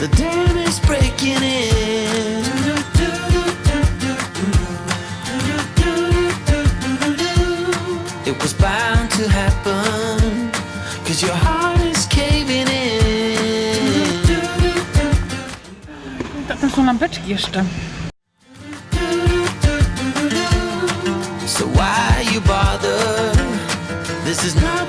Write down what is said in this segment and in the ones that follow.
The dam is breaking in. It was bound to happen. Cause your heart is caving in. Tam są lampeczki jeszcze. So why you bother? This is nothing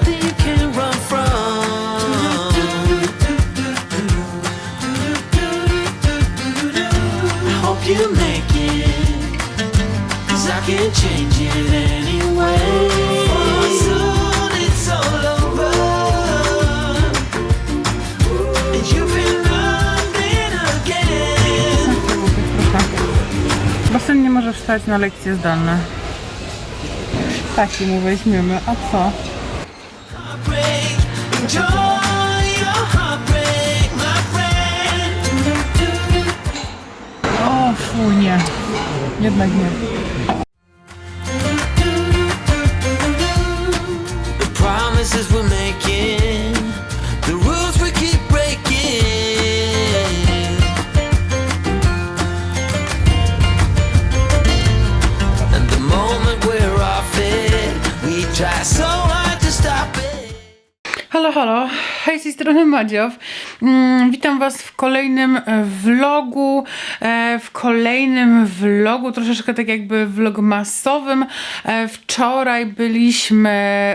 Basen nie może wstać na lekcje zdalne. Taki mu weźmiemy, a co? O, fu, nie. Jednak nie. Promises Halo. Hej, z tej strony Madziow. Mm, witam Was w kolejnym e, vlogu. E, w kolejnym vlogu, troszeczkę tak jakby vlogmasowym. E, wczoraj byliśmy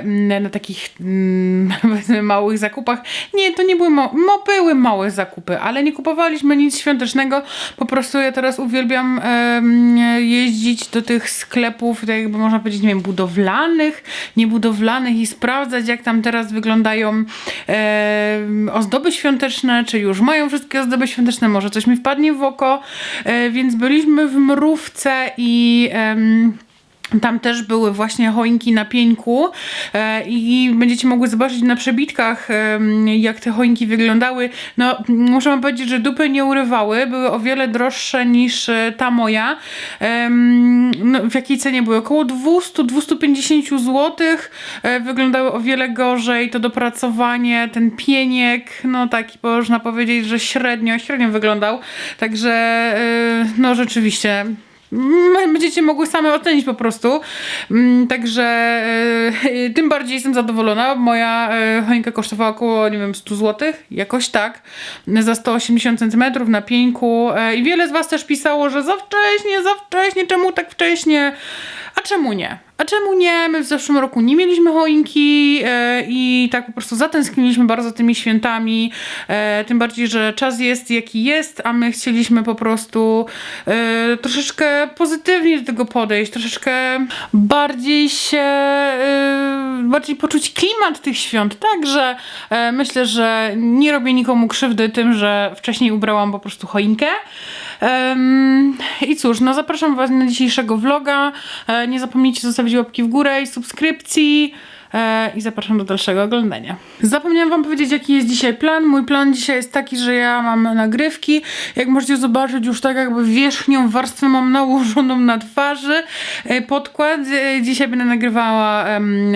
mm, na takich mm, małych zakupach. Nie, to nie były, ma- były małe zakupy, ale nie kupowaliśmy nic świątecznego. Po prostu ja teraz uwielbiam jeździć do tych sklepów, tak jakby można powiedzieć, nie wiem, budowlanych, niebudowlanych i sprawdzać, jak tam teraz wyglądają ozdoby świąteczne, czy już mają wszystkie ozdoby świąteczne, może coś mi wpadnie w oko. E, więc byliśmy w Mrówce i. em, tam też były właśnie choinki na pieńku e, i będziecie mogły zobaczyć na przebitkach, jak te choinki wyglądały. No, muszę wam powiedzieć, że dupy nie urywały, były o wiele droższe niż e, ta moja. No, w jakiej cenie były? Około 200-250 zł. E, wyglądały o wiele gorzej. To dopracowanie, ten pieniek, no taki można powiedzieć, że średnio, średnio wyglądał. Także, no rzeczywiście. Mm, Będziecie mogły same ocenić po prostu. Mm, Także e, tym bardziej jestem zadowolona. Moja e, choinka kosztowała około, nie wiem, 100 zł, jakoś tak, za 180 cm na pieńku. E, I wiele z Was też pisało, że za wcześnie, za wcześnie, czemu tak wcześnie? A czemu nie? A czemu nie? My w zeszłym roku nie mieliśmy choinki e, i tak po prostu zatęskniliśmy bardzo tymi świętami. E, tym bardziej, że czas jest jaki jest, a my chcieliśmy po prostu e, troszeczkę pozytywnie do tego podejść, troszeczkę bardziej się, bardziej poczuć klimat tych świąt. Także myślę, że nie robię nikomu krzywdy tym, że wcześniej ubrałam po prostu choinkę. I cóż, no zapraszam Was na dzisiejszego vloga. E, nie zapomnijcie zostawić łapki w górę i subskrypcji. E, I zapraszam do dalszego oglądania. Zapomniałam Wam powiedzieć, jaki jest dzisiaj plan. Mój plan dzisiaj jest taki, że ja mam nagrywki. Jak możecie zobaczyć, już tak jakby wierzchnią warstwę mam nałożoną na twarzy. E, Podkład. E, Dzisiaj będę nagrywała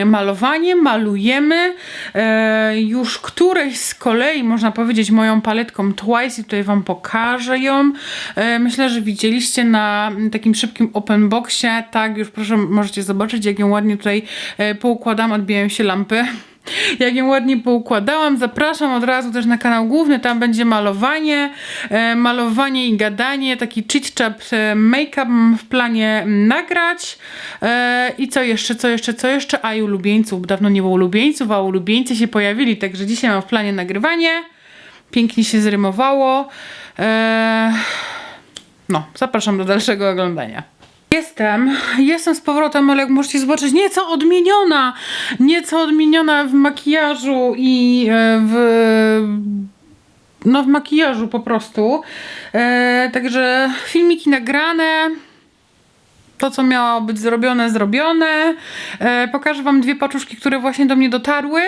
malowanie. Malujemy. Już któreś z kolei, można powiedzieć, moją paletką Twice i tutaj Wam pokażę ją. Myślę, że widzieliście na takim szybkim open boxie. Tak, już proszę, możecie zobaczyć, jak ją ładnie tutaj poukładam. Odbijają się lampy. Jak ją ładnie poukładałam, zapraszam od razu też na kanał główny, tam będzie malowanie, e, malowanie i gadanie, taki chit-chat e, make-up w planie nagrać. E, i co jeszcze, co jeszcze, co jeszcze, a i ulubieńców, dawno nie było ulubieńców, a ulubieńcy się pojawili, także dzisiaj mam w planie nagrywanie, pięknie się zrymowało, e, no, zapraszam do dalszego oglądania. Jestem, jestem z powrotem, ale jak możecie zobaczyć, nieco odmieniona, nieco odmieniona w makijażu i e, w no w makijażu po prostu. E, także filmiki nagrane. To, co miało być zrobione, zrobione. E, pokażę Wam dwie paczuszki, które właśnie do mnie dotarły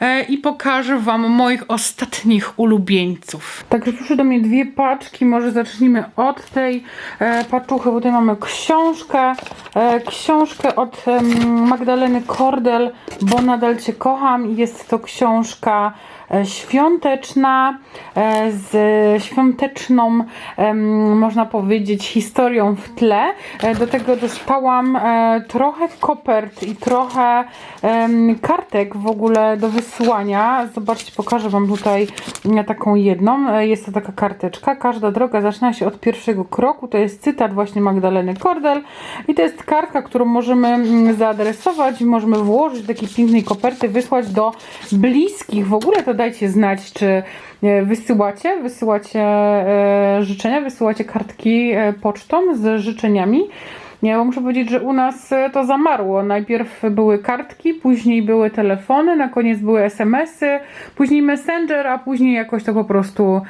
e, i pokażę Wam moich ostatnich ulubieńców. Także przyszły do mnie dwie paczki. Może zacznijmy od tej e, paczuchy, bo tutaj mamy książkę. E, książkę od em, Magdaleny Kordel, bo nadal Cię kocham. Jest to książka e, świąteczna, e, z świąteczną, można powiedzieć, historią w tle. E, Do tego dostałam e, trochę kopert i trochę kartek w ogóle do wysyłania. Zobaczcie, pokażę Wam tutaj e, taką jedną. E, Jest to taka karteczka. Każda droga zaczyna się od pierwszego kroku. To jest cytat właśnie Magdaleny Kordel. I to jest kartka, którą możemy mm, zaadresować możemy włożyć do takiej pięknej koperty, wysłać do bliskich. W ogóle to dajcie znać, czy e, wysyłacie, wysyłacie e, życzenia, wysyłacie kartki e, pocztą z życzeniami. Bo muszę powiedzieć, że u nas to zamarło. Najpierw były kartki, później były telefony, na koniec były SMS-y, później Messenger, a później jakoś to po prostu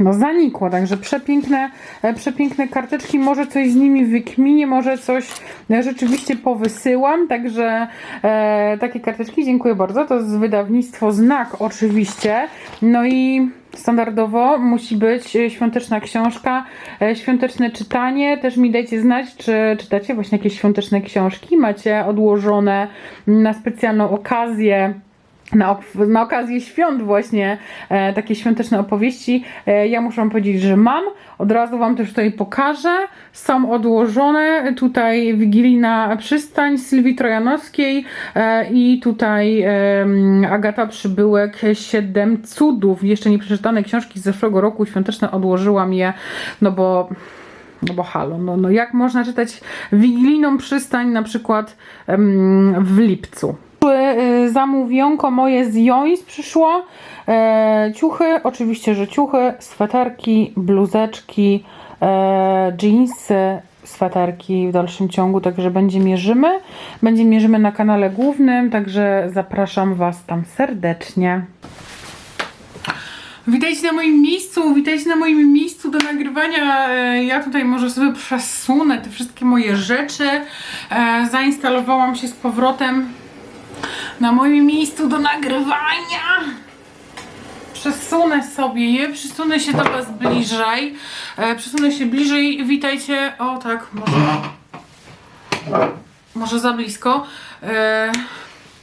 no, zanikło. Także przepiękne, e, przepiękne karteczki. Może coś z nimi wykminię, może coś e, rzeczywiście powysyłam. Także e, takie karteczki, dziękuję bardzo. To jest wydawnictwo Znak oczywiście. No i standardowo musi być e, świąteczna książka, e, świąteczne czytanie. Też mi dajcie znać, czy czytacie właśnie jakieś świąteczne książki, macie odłożone na specjalną okazję. Na, na okazję świąt właśnie e, takie świąteczne opowieści. E, ja muszę wam powiedzieć, że mam. Od razu wam też tutaj pokażę. Są odłożone. Tutaj Wigilijna Przystań Sylwii Trojanowskiej e, i tutaj em, Agata Przybyłek Siedem Cudów. Jeszcze nie przeczytane książki z zeszłego roku świąteczne odłożyłam je, no bo no bo halo, no, no jak można czytać Wigilijną Przystań na przykład em, w lipcu. Y, Zamówionko moje z Jońs przyszło. E, ciuchy, oczywiście, że ciuchy, sweterki, bluzeczki, jeansy, sweterki w dalszym ciągu, także będzie mierzymy. Będzie mierzymy na kanale głównym, także zapraszam Was tam serdecznie. Witajcie na moim miejscu, witajcie na moim miejscu do nagrywania. E, Ja tutaj może sobie przesunę te wszystkie moje rzeczy. E, Zainstalowałam się z powrotem na moim miejscu do nagrywania. Przesunę sobie je, przesunę się do Was bliżej. E, Przesunę się bliżej. Witajcie. O tak, może. Może za blisko. E,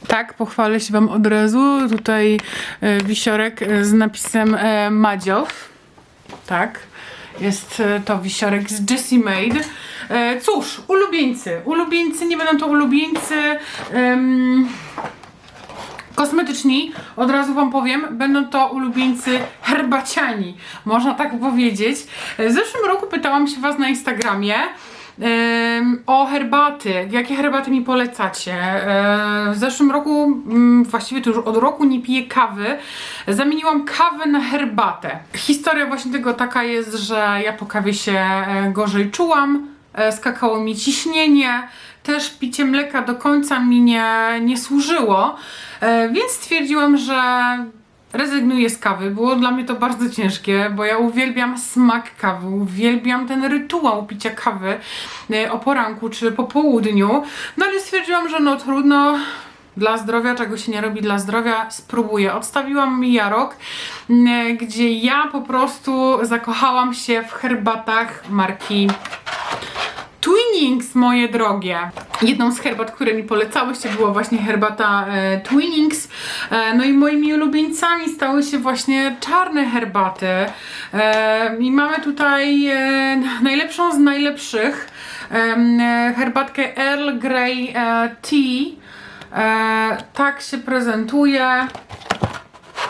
tak, pochwalę się Wam od razu. Tutaj e, wisiorek e, z napisem e, Madziow. Tak, jest e, to wisiorek z Jessie Made. E, cóż, ulubieńcy. Ulubieńcy, nie będą to ulubieńcy. em, kosmetyczni, od razu Wam powiem, będą to ulubieńcy herbaciani, można tak powiedzieć. W zeszłym roku pytałam się Was na Instagramie o herbaty, jakie herbaty mi polecacie. E, w zeszłym roku, mm, właściwie to już od roku nie piję kawy, zamieniłam kawę na herbatę. Historia właśnie tego taka jest, że ja po kawie się e, gorzej czułam, e, skakało mi ciśnienie, też picie mleka do końca mi nie, nie służyło, e, więc stwierdziłam, że rezygnuję z kawy. Było dla mnie to bardzo ciężkie, bo ja uwielbiam smak kawy, uwielbiam ten rytuał picia kawy e, o poranku czy po południu, no ale stwierdziłam, że no trudno, dla zdrowia, czego się nie robi dla zdrowia, spróbuję. Odstawiłam mija rok, m, gdzie ja po prostu zakochałam się w herbatach marki Twinings, moje drogie. Jedną z herbat, które mi polecałyście, była właśnie herbata e, Twinings. E, no i moimi ulubieńcami stały się właśnie czarne herbaty. E, I mamy tutaj e, najlepszą z najlepszych e, herbatkę Earl Grey e, Tea. E, tak się prezentuje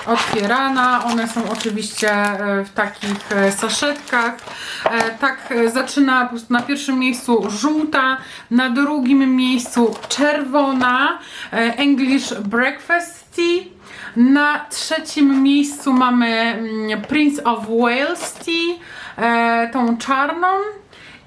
otwierana. One są oczywiście e, w takich e, saszetkach. E, Tak zaczyna na pierwszym miejscu żółta, na drugim miejscu czerwona English Breakfast Tea. Na trzecim miejscu mamy mm, Prince of Wales Tea, tą czarną.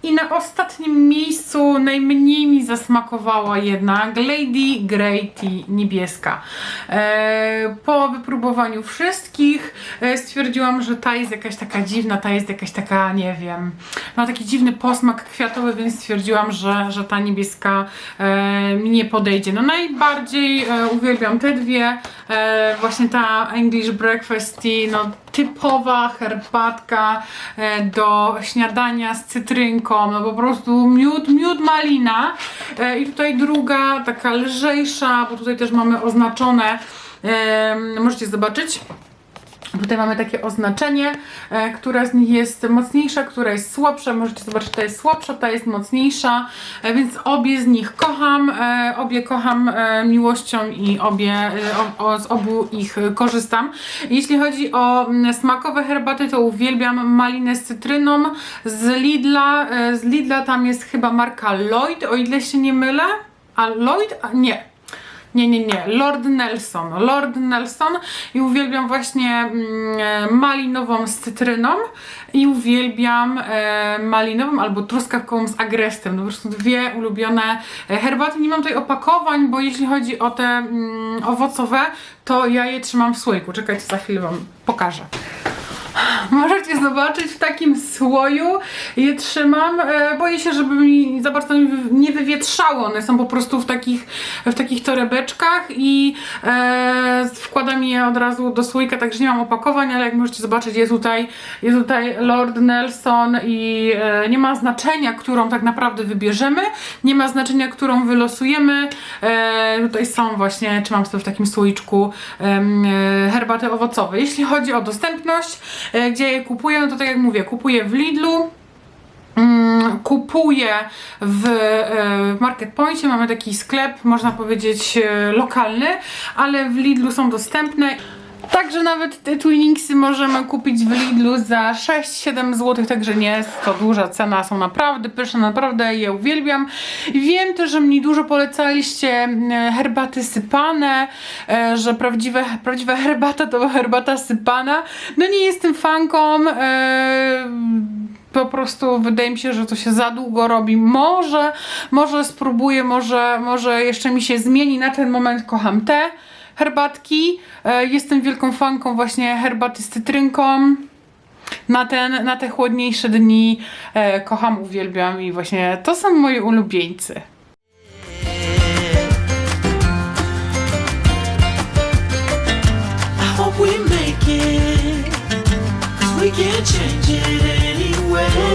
I na ostatnim miejscu najmniej mi zasmakowała jednak Lady Grey Tea niebieska. E, po wypróbowaniu wszystkich e, stwierdziłam, że ta jest jakaś taka dziwna, ta jest jakaś taka, nie wiem, ma taki dziwny posmak kwiatowy, więc stwierdziłam, że, że ta niebieska e, mi nie podejdzie. No najbardziej uwielbiam te dwie, e, właśnie ta English Breakfast Tea, no typowa herbatka e, do śniadania z cytrynką, no po prostu miód, miód malina. E, I tutaj druga, taka lżejsza, bo tutaj też mamy oznaczone Em, możecie zobaczyć. Tutaj mamy takie oznaczenie, e, która z nich jest mocniejsza, która jest słabsza. Możecie zobaczyć, ta jest słabsza, ta jest mocniejsza, e, więc obie z nich kocham. E, obie kocham miłością i obie, o, o, z obu ich korzystam. Jeśli chodzi o mm, smakowe herbaty, to uwielbiam malinę z cytryną z Lidla. Z Lidla tam jest chyba marka Lloyd, o ile się nie mylę. A Lloyd? A, nie. Nie, nie, nie. Lord Nelson. Lord Nelson i uwielbiam właśnie mm, e, malinową z cytryną i uwielbiam e, malinową albo truskawkową z agrestem. No po prostu dwie ulubione e, herbaty. Nie mam tutaj opakowań, bo jeśli chodzi o te mm, owocowe, to ja je trzymam w słoiku. Czekajcie, za chwilę Wam pokażę. Możecie zobaczyć w takim słoju je trzymam. E, boję się, żeby mi za bardzo nie wy- nie wywietrzało. One są po prostu w takich, w takich torebeczkach i e, wkładam je od razu do słoika, także nie mam opakowań, ale jak możecie zobaczyć jest tutaj, jest tutaj Lord Nelson i e, nie ma znaczenia, którą tak naprawdę wybierzemy. Nie ma znaczenia, którą wylosujemy. E, tutaj są właśnie, trzymam sobie w takim słoiczku e, herbaty owocowe. Jeśli chodzi o dostępność, gdzie je kupuję, no to tak jak mówię, kupuję w Lidlu. Mm, kupuję w e, Market Pointie, mamy taki sklep, można powiedzieć e, lokalny, ale w Lidlu są dostępne. Także nawet te Twiningsy możemy kupić w Lidlu za 6-7 zł, także nie jest to duża cena, są naprawdę pyszne, naprawdę je uwielbiam. Wiem też, że mi dużo polecaliście e, herbaty sypane, e, że prawdziwe, prawdziwa herbata to herbata sypana. No nie jestem fanką, e, po prostu wydaje mi się, że to się za długo robi. Może, może spróbuję, może, może jeszcze mi się zmieni. Na ten moment kocham te herbatki. E, Jestem wielką fanką właśnie herbaty z cytrynką. Na, ten, na te chłodniejsze dni e, kocham, uwielbiam i właśnie to są moi ulubieńcy. We can't change it anyway.